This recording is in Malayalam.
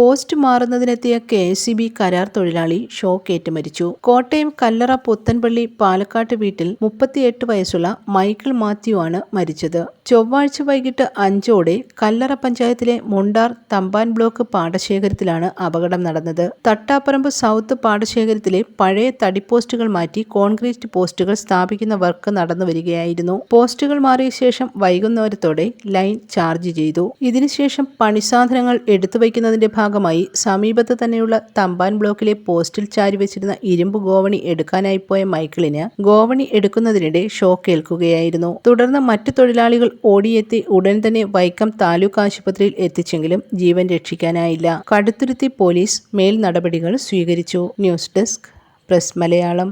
പോസ്റ്റ് മാറുന്നതിനെത്തിയ കെ എസ് ബി കരാർ തൊഴിലാളി ഷോക്കേറ്റ് മരിച്ചു. കോട്ടയം കല്ലറ പുത്തൻപള്ളി പാലക്കാട്ട് വീട്ടിൽ മുപ്പത്തിയെട്ട് വയസ്സുള്ള മൈക്കിൾ മാത്യു ആണ് മരിച്ചത്. ചൊവ്വാഴ്ച വൈകിട്ട് അഞ്ചോടെ കല്ലറ പഞ്ചായത്തിലെ മുണ്ടാർ തമ്പാൻ ബ്ലോക്ക് പാടശേഖരത്തിലാണ് അപകടം നടന്നത്. തട്ടാപ്പറമ്പ് സൗത്ത് പാടശേഖരത്തിലെ പഴയ തടിപ്പോസ്റ്റുകൾ മാറ്റി കോൺക്രീറ്റ് പോസ്റ്റുകൾ സ്ഥാപിക്കുന്ന വർക്ക് നടന്നു വരികയായിരുന്നു. പോസ്റ്റുകൾ മാറിയ ശേഷം വൈകുന്നേരത്തോടെ ലൈൻ ചാർജ് ചെയ്തു. ഇതിനുശേഷം പണിസാധനങ്ങൾ എടുത്തു വയ്ക്കുന്നതിന്റെ ഭാഗമായി സമീപത്ത് തന്നെയുള്ള തമ്പാൻ ബ്ലോക്കിലെ പോസ്റ്റിൽ ചാരി വെച്ചിരുന്ന ഇരുമ്പ് ഗോവണി എടുക്കാനായി പോയ മൈക്കിളിന് ഗോവണി എടുക്കുന്നതിനിടെ ഷോക്ക് ഏൽക്കുകയായിരുന്നു. തുടർന്ന് മറ്റു തൊഴിലാളികൾ ഓടിയെത്തി ഉടൻ തന്നെ വൈക്കം താലൂക്ക് ആശുപത്രിയിൽ എത്തിച്ചെങ്കിലും ജീവൻ രക്ഷിക്കാനായില്ല. കടുത്തുരുത്തി പോലീസ് മേൽ നടപടികൾ സ്വീകരിച്ചു. News desk press Malayalam.